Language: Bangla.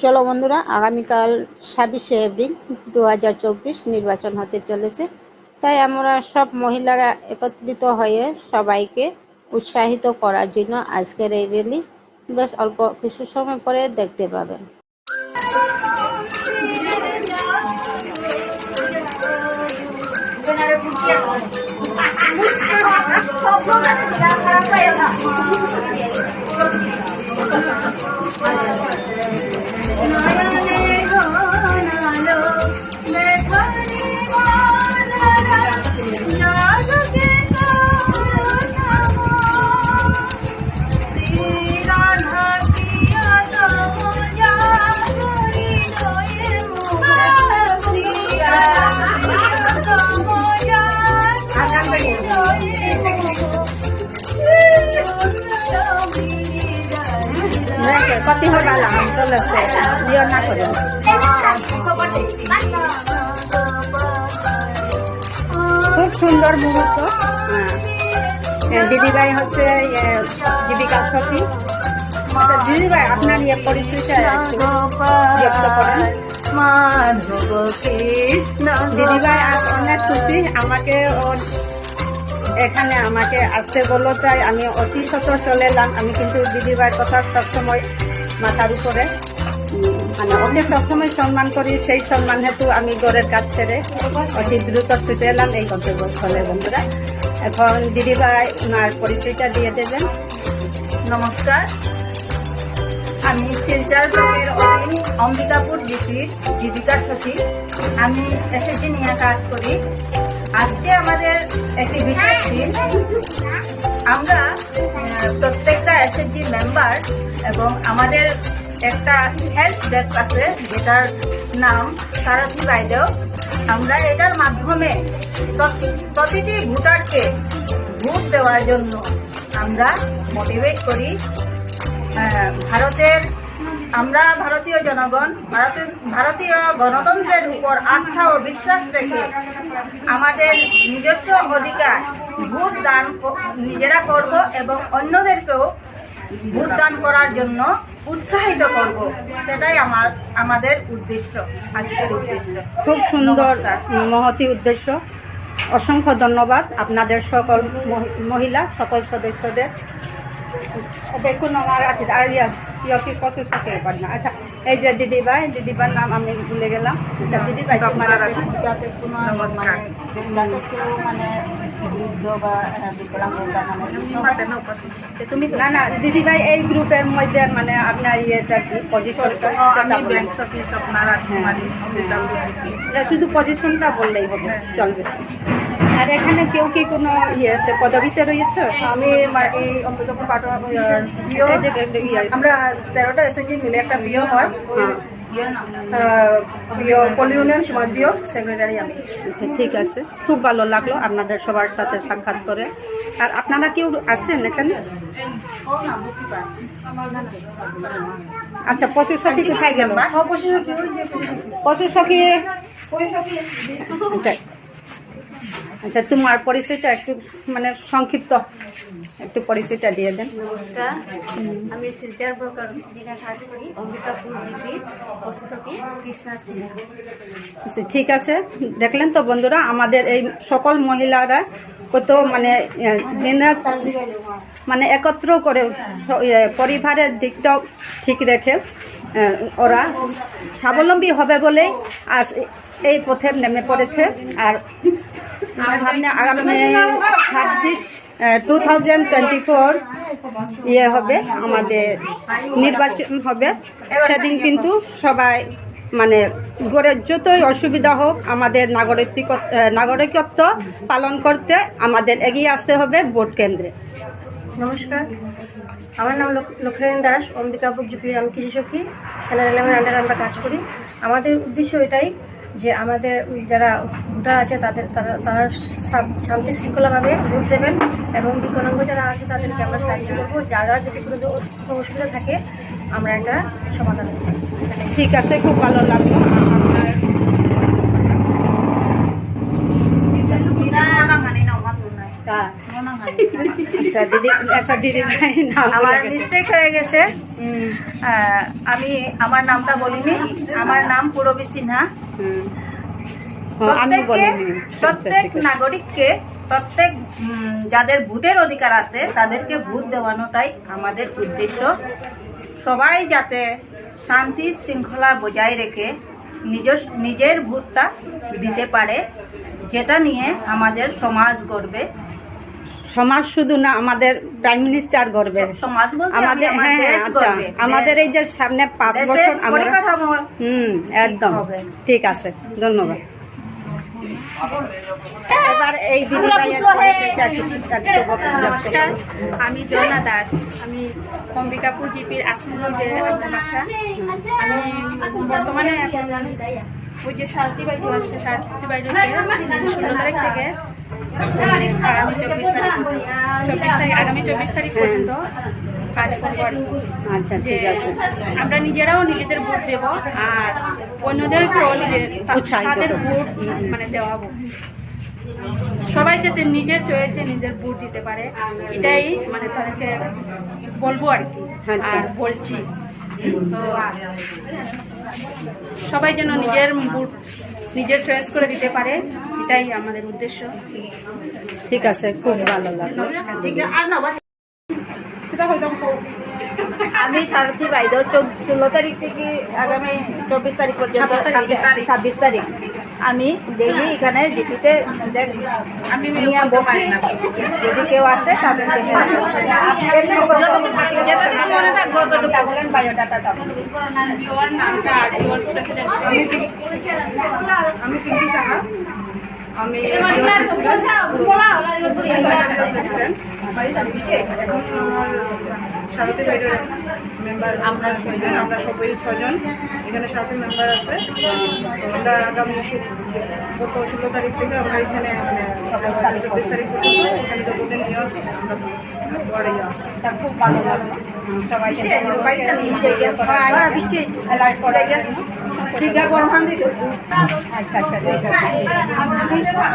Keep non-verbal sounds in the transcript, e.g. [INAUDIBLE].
চলো বন্ধুরা আগামীকাল ছাব্বিশে এপ্রিল দু হাজার চব্বিশ নির্বাচন হতে চলেছে। তাই আমরা সব মহিলারা একত্রিত হয়ে সবাইকে উৎসাহিত করার জন্য আজকের এই র্যালি বেশ অল্প কিছু সময় পরে দেখতে পাবেন। [LAUGHS] কতি হবালাম চলেছে ইয়ে না করে খুব সুন্দর মুহূর্ত দিদিভাই হচ্ছে জীবিকা সখী। আচ্ছা দিদিভাই আপনার ইয়ে পরিচয়টা ব্যক্ত করেন অনেক খুশি আমাকে এখানে আমাকে আসতে বলল তাই আমি অতি শত চলে এলাম আমি কিন্তু দিদিভাইয়ের কথা সবসময় মাথার উপরে। মানে ওকে সবসময় সম্মান করি, সেই সম্মান হেতু আমি ঘরের কাজ ছেড়ে অতি দ্রুত ছুটে এলাম এই গন্তব্যস্থলে, বন্ধুরা। এখন দিদিভাই ওনার পরিচয়টা দিয়ে দেবেন। নমস্কার। আমি শিলচর ব্লকের অধীন অম্বিকাপুর ডিস্ট্রিক্ট জীবিকা সচিব। আমি এসএসজি নিয়ে কাজ করি। আজকে আমাদের একটি বিশেষ দিন। আমরা প্রত্যেকটা এসএসজি মেম্বার এবং আমাদের একটা হেল্প ডেস্ক আছে, যেটার নাম সারথী বাইদেও। আমরা এটার মাধ্যমে প্রত- প্রতিটি ভোটারকে ভোট দেওয়ার জন্য আমরা মোটিভেট করি। ভারতের আমরা ভারতীয় জনগণ ভারতীয় ভারতীয় গণতন্ত্রের উপর আস্থা ও বিশ্বাস রেখে আমাদের নিজস্ব অধিকার ভোট দান নিজেরা করব এবং অন্যদেরকেও ভোট দান করার জন্য উৎসাহিত করব। সেটাই আমার আমাদের উদ্দেশ্য আজকের উদ্দেশ্য। খুব সুন্দর। মহতি উদ্দেশ্য। অসংখ্য ধন্যবাদ আপনাদের সকল মহি- মহিলা সকল সদস্যদের। দেখুন আমার আছে। কি কত থাকে? পারি না। আচ্ছা এই যে দিদিভাই দিদিভাই নাম আমি ভুলে গেলাম। আচ্ছা দিদিভাই তোমার যাতে কোনো মানে যাতে কেউ মানে বা মানে তুমি না না দিদিভাই এই গ্রুপের মধ্যে মানে আপনার ইয়েটা কি? পজিশনটা অমৃতাপুর district। শুধু পজিশনটা বললেই হবে। চলবে। আর এখানে কেউ কি কোনো ইয়েতে পদবিতে রয়েছে? আমি এই অমৃতপুর পাটো আমরা তেরোটা এসএসজি মিলে একটা বিও হয়। হ্যাঁ। আচ্ছা ঠিক আছে। খুব ভালো লাগল আপনাদের সবার সাথে সাক্ষাৎ করে। আর আপনারা কেউ আছেন এখানে? আচ্ছা পশু সখী কোথায় গেল? পশু সখী আচ্ছা আচ্ছা তোমার পরিচয়টা একটু মানে সংক্ষিপ্ত একটু পরিচয়টা দিয়ে দেন। নমস্কার আমি শিলচর ব্লকের দিনে কাজ করি অম্বিকাপুর জিপি কৃষ্ণা আচ্ছা, ঠিক আছে। দেখলেন তো বন্ধুরা আমাদের এই সকল মহিলারা কত মানে দিনরাত মানে একত্র করে পরিবারের দিকটাও ঠিক রেখে ওরা স্বাবলম্বী হবে বলেই আজ এই পথে নেমে পড়েছে। আর আগামী ছাব্বিশ টু থাউজেন্ড টোয়েন্টি ফোর ইয়ে হবে, আমাদের নির্বাচন হবে। সেদিন কিন্তু সবাই মানে গড়ের যতই অসুবিধা হোক, আমাদের নাগরিক নাগরিকত্ব পালন করতে আমাদের এগিয়ে আসতে হবে ভোট কেন্দ্রে। নমস্কার। আমার নাম লক্ষ- লক্ষ্মীরানী দাস, অম্বিকাপুর জিপি আমি কৃষি সখী। এনআর ইলেভেন আন্ডারে আমরা কাজ করি। আমাদের উদ্দেশ্য এটাই যে আমাদের যারা ভোটার আছে তাদের তারা তারা শান্তি শৃঙ্খলাভাবে ভোট দেবেন এবং বিকলাঙ্গ যারা আছে তাদেরকে আমরা সাহায্য করব। যারা যদি কোনো অসুবিধা থাকে আমরা একটা সমাধান ঠিক আছে খুব ভালো লাগল। তা আচ্ছা দিদি আচ্ছা দিদি ভাই আমার মিস্টেক হয়ে গেছে। আমি আমার নামটা বলিনি আমার নাম পুরবী সিনহা। প্রত্যেককে আচ্ছা, প্রত্যেক নাগরিককে প্রত্যেক যাদের ভোটের অধিকার আছে তাদেরকে ভোট দেওয়ানোটাই আমাদের উদ্দেশ্য। সবাই যাতে শান্তি শৃঙ্খলা বজায় রেখে নিজের ভোটটা দিতে পারে যেটা নিয়ে আমাদের সমাজ গড়বে সমাজ শুধু না আমাদের প্রাইম মিনিস্টার গড়বে সমাজ আমাদের আমার হ্যাঁ আচ্ছা আমাদের এই যে সামনে পাঁচ বছর আমরা হুম একদম। ঠিক আছে ধন্যবাদ। এবার এই নমস্কার। আমি জয়না দাস আমি অম্বিকাপুর জিপির আসমুলের বাসা আমি বর্তমানে এখন ওই যে সারথি বাড়ি আছে সারথি বাড়ি ষোলো তারিখ থেকে আগামী চব্বিশ তারিখ চব্বিশ তারিখ আগামী চব্বিশ তারিখ পর্যন্ত কাজ করব আচ্ছা ঠিক আছে। আমরা নিজেরাও নিজেদের ভোট দেব আর অন্যদেরকেও নিজের তাদের। ভোট মানে দেওয়াবো। সবাই যাতে নিজের চয়েছে নিজের ভোট দিতে পারে এটাই মানে তাদেরকে বলব আর কি। আচ্ছা। আর বলছি। সবাই যেন নিজের বুট নিজের চয়েস করে দিতে পারে এটাই আমাদের উদ্দেশ্য। ঠিক আছে খুব ভালো লাগল। আমি সারথী বাইদ ষোলো তারিখ থেকে আগামী চব্বিশ তারিখ পর্যন্ত ছাব্বিশ তারিখ আমি ডেইলি এখানে আমি নিয়ে বসি যদি কেউ আসে মনে আমি পিঙ্কি সাহা আমি সারথী মেম্বার আমরা ছয়জন আমরা সবাই ছজন এখানে সাথে মেম্বার আছে আমরা আগামী গত ষোলো তারিখ থেকে আমরা এখানে চব্বিশ তারিখ পর্যন্ত এখানে যতদিন নিয়ে আসি আমরা ওয়ার্ডে আসি খুব ভালো লাগল সবাইকে বৃষ্টি ঠিক আছে আচ্ছা আচ্ছা। ঠিক আছে